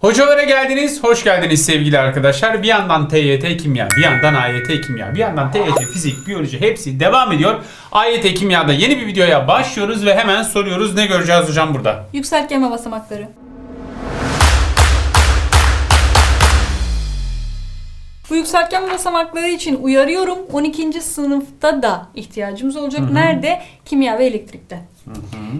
Hocalara geldiniz, hoş geldiniz sevgili arkadaşlar. Bir yandan TYT Kimya, bir yandan AYT Kimya, bir yandan TYT Fizik, Biyoloji hepsi devam ediyor. AYT Kimya'da yeni bir videoya başlıyoruz ve hemen soruyoruz. Ne göreceğiz hocam burada? Yükseltgenme basamakları. Bu yükseltgenme basamakları için uyarıyorum. 12. sınıfta da ihtiyacımız olacak. Nerede? Kimya ve elektrikte.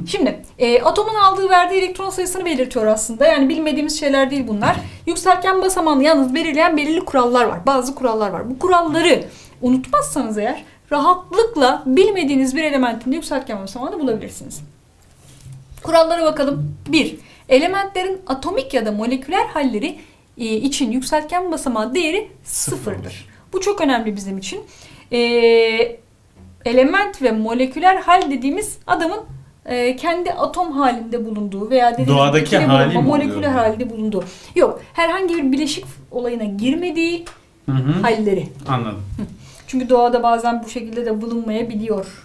Şimdi e, atomun aldığı verdiği elektron sayısını belirtiyor aslında. Yani bilmediğimiz şeyler değil bunlar. Yükseltgen basamağını yalnız belirleyen belirli kurallar var. Bazı kurallar var. Bu kuralları unutmazsanız eğer rahatlıkla bilmediğiniz bir elementin yükseltgen basamağını bulabilirsiniz. Kurallara bakalım. 1. Elementlerin atomik ya da moleküler halleri için yükseltgen basamağı değeri sıfırdır. Bu çok önemli bizim için. E, element ve moleküler hal dediğimiz adamın e, kendi atom halinde bulunduğu veya dediğimiz Doğadaki hali bulunma, oluyor moleküler bu? halde bulunduğu. Yok. Herhangi bir bileşik olayına girmediği Hı hı. halleri. Anladım. Çünkü doğada bazen bu şekilde de bulunmayabiliyor.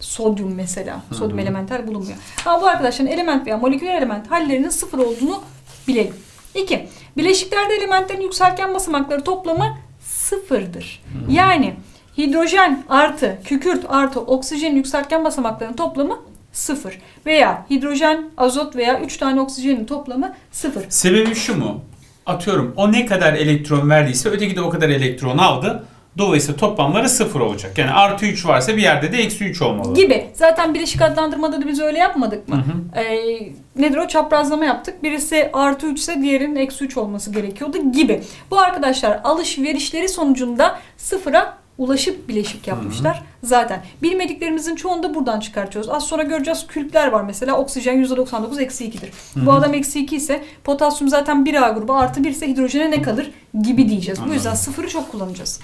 Sodyum mesela. Sodyum Hı hı. elementer bulunmuyor. Ama bu arkadaşların element veya moleküler element hallerinin sıfır olduğunu bilelim. 2. Bileşiklerde elementlerin yükseltgen basamakları toplamı sıfırdır. Yani hidrojen artı kükürt artı oksijenin yükseltgen basamaklarının toplamı sıfır. Veya hidrojen, azot veya 3 tane oksijenin toplamı sıfır. Sebebi şu mu? Atıyorum o ne kadar elektron verdiyse öteki de o kadar elektron aldı. Dolayısıyla toplamları sıfır olacak. Yani artı 3 varsa bir yerde de eksi 3 olmalı. Gibi. Zaten bileşik adlandırmada da biz öyle yapmadık mı? Hı hı. Ee, nedir o? Çaprazlama yaptık. Birisi artı 3 ise diğerinin eksi 3 olması gerekiyordu gibi. Bu arkadaşlar alışverişleri sonucunda sıfıra ulaşıp bileşik yapmışlar. Zaten bilmediklerimizin çoğunu da buradan çıkartıyoruz. Az sonra göreceğiz külpler var mesela. Oksijen %99 eksi 2'dir. Bu adam eksi 2 ise potasyum zaten 1A grubu artı 1 ise hidrojene ne kalır gibi diyeceğiz. Bu yüzden Anladım. sıfırı çok kullanacağız.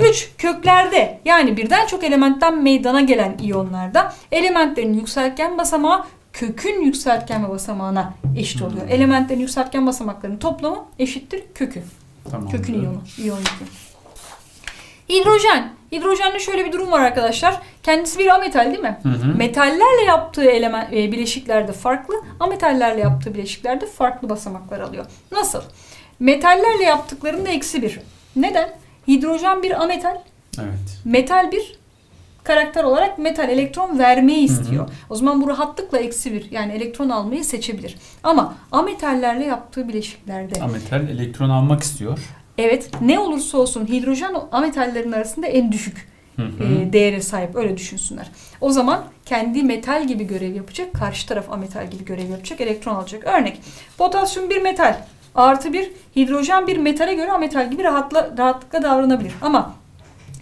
3. Köklerde yani birden çok elementten meydana gelen iyonlarda elementlerin yükseltgen basamağı kökün yükseltgen basamağına eşit oluyor. Hmm. Elementlerin yükseltgen basamaklarının toplamı eşittir kökü. Tamam. Kökün iyonu. iyon yükü. Hidrojen. Hidrojende şöyle bir durum var arkadaşlar. Kendisi bir ametal değil mi? Hı hı. Metallerle yaptığı element, e, bileşiklerde farklı, ametallerle yaptığı bileşiklerde farklı basamaklar alıyor. Nasıl? Metallerle yaptıklarında eksi bir. Neden? Hidrojen bir ametal, Evet. metal bir karakter olarak metal elektron vermeyi istiyor. O zaman bu rahatlıkla eksi bir yani elektron almayı seçebilir. Ama ametallerle yaptığı bileşiklerde Ametal elektron almak istiyor. evet ne olursa olsun hidrojen ametallerin arasında en düşük Hı hı. değere sahip öyle düşünsünler. O zaman kendi metal gibi görev yapacak, karşı taraf ametal gibi görev yapacak, elektron alacak. Örnek potasyum bir metal artı bir hidrojen bir metale göre ametal gibi rahatla, rahatlıkla davranabilir. Ama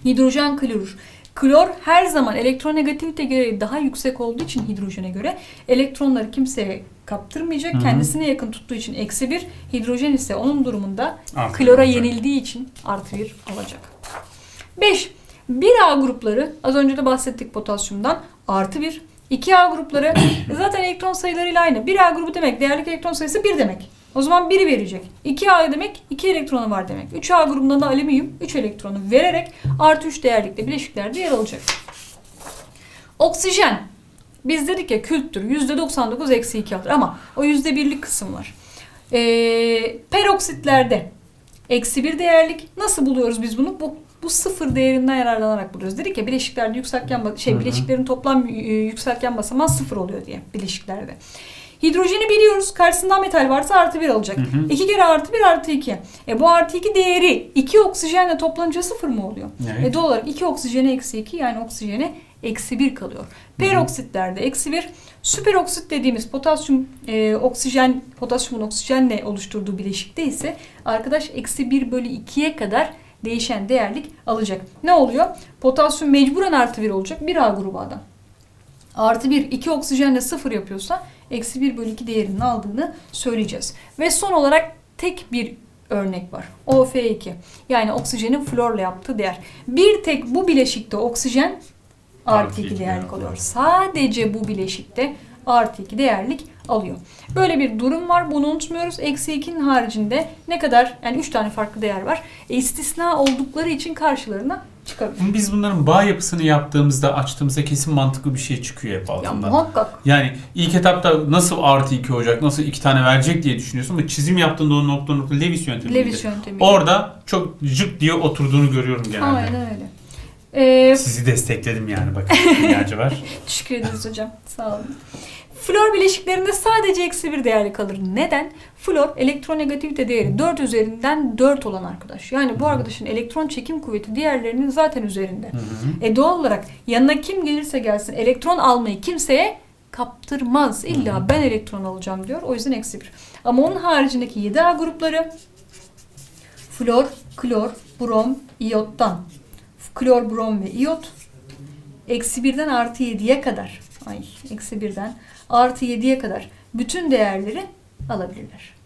hidrojen klorür. Klor her zaman elektronegativite göre daha yüksek olduğu için hidrojene göre elektronları kimseye kaptırmayacak. Hı hı. Kendisine yakın tuttuğu için eksi bir. Hidrojen ise onun durumunda Artı klora olacak. yenildiği için artı bir alacak. 5. 1A grupları az önce de bahsettik potasyumdan artı 1. 2A grupları zaten elektron sayılarıyla aynı. 1A grubu demek değerlik elektron sayısı 1 demek. O zaman 1'i verecek. 2A demek 2 elektronu var demek. 3A grubunda da alüminyum 3 elektronu vererek artı 3 değerlikte bileşiklerde yer alacak. Oksijen. Biz dedik ya külttür. %99 eksi 2 alır ama o %1'lik kısım var. Ee, peroksitlerde eksi 1 değerlik. Nasıl buluyoruz biz bunu? Bu, bu sıfır değerinden yararlanarak buluyoruz. Dedik ya bileşiklerde yükseltgen şey bileşiklerin toplam e, yükseltgen basamağı sıfır oluyor diye bileşiklerde. Hidrojeni biliyoruz. Karşısında metal varsa artı 1 alacak. Hı hı. 2 kere artı 1 artı 2. E bu artı 2 değeri 2 oksijenle toplanınca sıfır mı oluyor? Evet. E doğal olarak 2 oksijene eksi 2 yani oksijene eksi 1 kalıyor. Peroksitlerde eksi 1. Süperoksit dediğimiz potasyum e, oksijen potasyumun oksijenle oluşturduğu bileşikte ise arkadaş eksi 1 bölü 2'ye kadar değişen değerlik alacak. Ne oluyor? Potasyum mecburen artı 1 olacak. 1A grubu adam. Artı 1, 2 oksijenle 0 yapıyorsa eksi 1 bölü 2 değerinin aldığını söyleyeceğiz. Ve son olarak tek bir örnek var. OF2. Yani oksijenin florla yaptığı değer. Bir tek bu bileşikte oksijen Artı artı 2 iki değerlik değer oluyor. Sadece bu bileşikte artı 2 değerlik alıyor. Böyle bir durum var. Bunu unutmuyoruz. Eksi 2'nin haricinde ne kadar yani 3 tane farklı değer var. E, istisna oldukları için karşılarına çıkabilir. Ama Biz bunların bağ yapısını yaptığımızda açtığımızda kesin mantıklı bir şey çıkıyor hep Ya altından. muhakkak. Yani ilk etapta nasıl artı 2 olacak, nasıl iki tane verecek diye düşünüyorsun ama çizim yaptığında o nokta nokta Lewis yöntemi. Lewis yöntemi. Orada çok jık diye oturduğunu görüyorum genelde. Aynen öyle. Ee, Sizi destekledim yani bakın ihtiyacı var. teşekkür ederiz hocam. Sağ olun. Flor bileşiklerinde sadece eksi bir değerli kalır. Neden? Flor elektronegativite değeri 4 üzerinden 4 olan arkadaş. Yani bu arkadaşın elektron çekim kuvveti diğerlerinin zaten üzerinde. Hı hı. E doğal olarak yanına kim gelirse gelsin elektron almayı kimseye kaptırmaz. İlla ben elektron alacağım diyor. O yüzden eksi bir. Ama onun haricindeki 7A grupları flor, klor, brom, iyottan. Klor, brom ve iyot eksi birden artı 7'ye kadar ay eksi birden artı 7'ye kadar bütün değerleri alabilirler.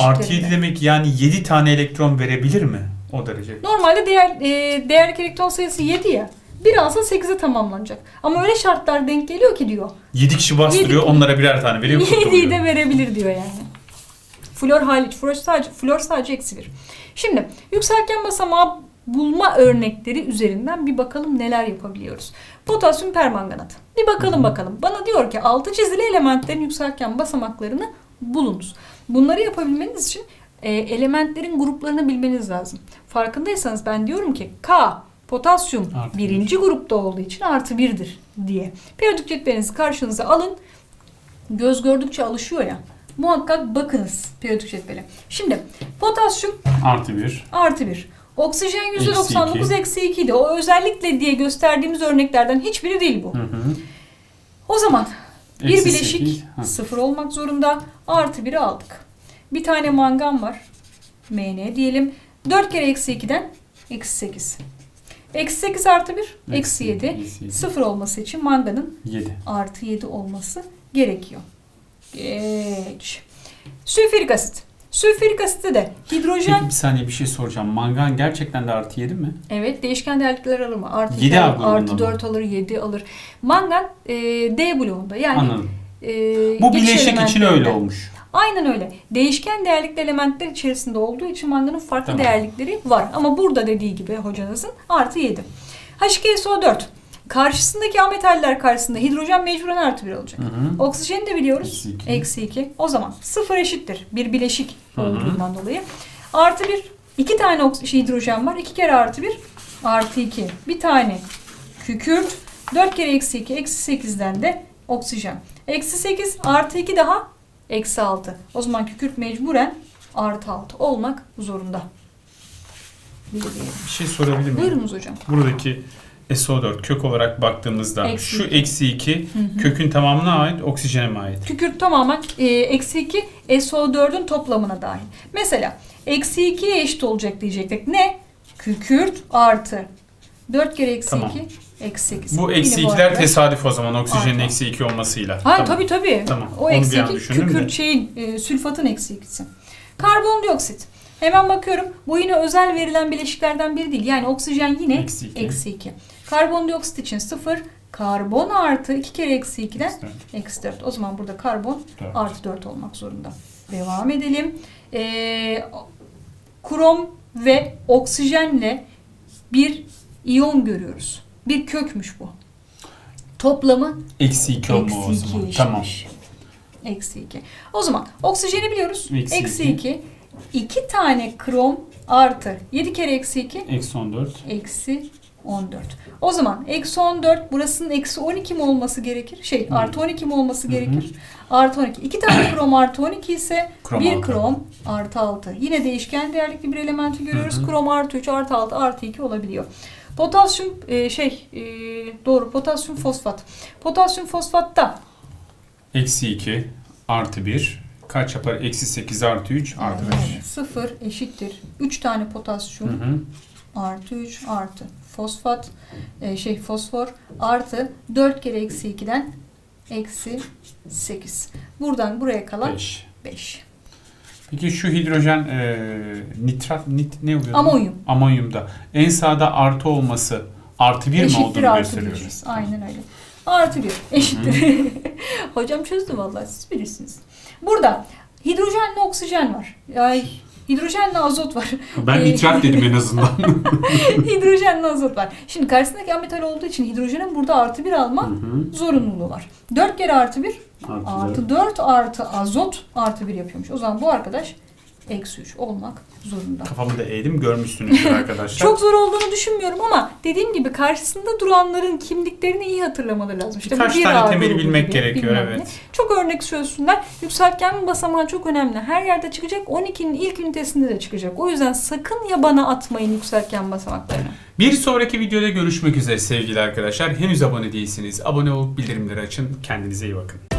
Artı 7 demek yani 7 tane elektron verebilir mi? O derece. Normalde değer, e, değerlik elektron sayısı 7 ya. Bir alsa 8'e tamamlanacak. Ama öyle şartlar denk geliyor ki diyor. 7 kişi bastırıyor, Yedi- onlara birer tane veriyor. 7'yi kurtuluyor. de verebilir diyor yani. Flor hariç. Flor sadece, flor sadece eksi bir. Şimdi yükselken basamağı bulma örnekleri üzerinden bir bakalım neler yapabiliyoruz. Potasyum permanganat. Bir bakalım bakalım. Bana diyor ki altı çizili elementlerin yükselken basamaklarını bulunuz. Bunları yapabilmeniz için e, elementlerin gruplarını bilmeniz lazım. Farkındaysanız ben diyorum ki K potasyum Artı birinci grupta olduğu için artı birdir diye. Periyodik cetvelinizi karşınıza alın. Göz gördükçe alışıyor ya. Muhakkak bakınız periyodik cetvele. Şimdi potasyum Artı 1. artı 1. Oksijen Eksi %99 eksi 2 idi. O özellikle diye gösterdiğimiz örneklerden hiçbiri değil bu. Hı hı. O zaman bir Eksi bileşik sekiz. Ha. sıfır olmak zorunda. Artı 1'i aldık. Bir tane mangan var. Mn diyelim. 4 kere eksi 2'den eksi 8. Eksi 8 artı 1 eksi 7. eksi yedi. Sıfır olması için manganın 7. artı 7 olması gerekiyor. Geç. Sülfürik asit. Sülfürik asitte de hidrojen Peki bir saniye bir şey soracağım. Mangan gerçekten de artı 7 mi? evet değişken değerlikler alır mı? Artı, Yedi iki alır, grubunda artı mı? 4 alır, 7 alır. Mangan e, D bloğunda yani Anladım. e, Bu bileşik için öyle olmuş. Aynen öyle. Değişken değerlikli elementler içerisinde olduğu için manganın farklı Tamam. değerlikleri var. Ama burada dediği gibi hocanızın artı 7. H2SO4. Karşısındaki ametaller karşısında hidrojen mecburen artı 1 olacak. Hı hı. Oksijeni de biliyoruz. Eksi iki. Eksi 2. O zaman sıfır eşittir. Bir bileşik Hı hı. olduğundan dolayı. Artı 1. iki tane şey, hidrojen var. 2 kere artı 1. Artı 2. Bir tane kükürt. 4 kere eksi 2. Eksi 8'den de oksijen. Eksi 8 artı 2 daha eksi 6. O zaman kükürt mecburen artı 6 olmak zorunda. Bir şey sorabilir miyim? Buyurunuz hocam. Buradaki SO4 kök olarak baktığımızda Eksi şu iki. eksi 2 Hı hı. kökün tamamına ait, oksijene mi ait? Kükürt tamamen e, eksi 2 SO4'ün toplamına dahil. Mesela eksi 2'ye eşit olacak diyecektik. Ne? Kükürt artı 4 kere eksi Tamam. 2 eksi 8. Bu eksi bu 2'ler arkadaş- tesadüf o zaman oksijenin Artar. eksi 2 olmasıyla. Ha tabii tabii. Tamam. O Onu eksi bir an 2 düşündüm kükürt de. şeyin e, sülfatın eksi 2'si. Karbondioksit. Hemen bakıyorum. Bu yine özel verilen bileşiklerden biri değil. Yani oksijen yine Eksi iki. eksi 2. Karbondioksit için 0. Karbon artı 2 kere eksi 2'den Eksi dört. eksi 4. O zaman burada karbon Dört. artı 4 olmak zorunda. Devam edelim. Ee, krom ve oksijenle bir iyon görüyoruz. Bir kökmüş bu. Toplamı Eksi 2 olma o eksi 2 zaman. eşitmiş. Tamam. Eksi 2. O zaman oksijeni biliyoruz. Eksi Eksi iki. 2. 2 tane krom artı 7 kere eksi 2 Eksi 14. eksi 14. O zaman eksi 14 burasının eksi 12 mi olması gerekir? Şey Hı. artı 12 mi olması Hı hı. gerekir? Artı 12. 2 tane krom artı 12 ise Krom bir altı. krom artı 6. Yine değişken değerlikli bir elementi görüyoruz. Hı hı. Krom artı 3 artı 6 artı 2 olabiliyor. Potasyum e, şey e, doğru potasyum fosfat. Potasyum fosfatta Eksi 2 artı 1. Kaç yapar? Eksi 8 artı 3 artı 5. 0 eşittir. 3 tane Hı potasyum hı. artı 3 artı fosfat e, şey fosfor artı 4 kere eksi 2'den eksi 8. Buradan buraya kalan 5. 5. Peki şu hidrojen e, nitrat nit ne oluyor? Amonyum. Amonyumda en sağda artı olması artı 1 mi olduğunu artı gösteriyor. 1. Aynen öyle. Artı 1 eşittir. Hocam çözdü vallahi siz bilirsiniz. Burada hidrojenle oksijen var. Ay Hidrojenle azot var. Ben Ee, nitrat dedim en azından. Hidrojenle azot var. Şimdi karşısındaki ametal olduğu için hidrojenin burada artı bir alma Hı hı. zorunluluğu var. 4 kere artı 1 Artı artı 4 artı azot artı 1 yapıyormuş. O zaman bu arkadaş eksi 3 olmak zorunda. Kafamı da eğdim görmüşsünüzdür arkadaşlar. Çok zor olduğunu düşünmüyorum ama dediğim gibi karşısında duranların kimliklerini iyi hatırlamaları lazım. İşte Birkaç bir tane temeli bilmek gibi, gerekiyor bilmem ne. evet. Çok örnek çözsünler. Yükseltgen basamağı çok önemli. Her yerde çıkacak. 12'nin ilk ünitesinde de çıkacak. O yüzden sakın yabana atmayın yükseltgen basamaklarını. Bir sonraki videoda görüşmek üzere sevgili arkadaşlar. Henüz abone değilsiniz. Abone olup bildirimleri açın. Kendinize iyi bakın.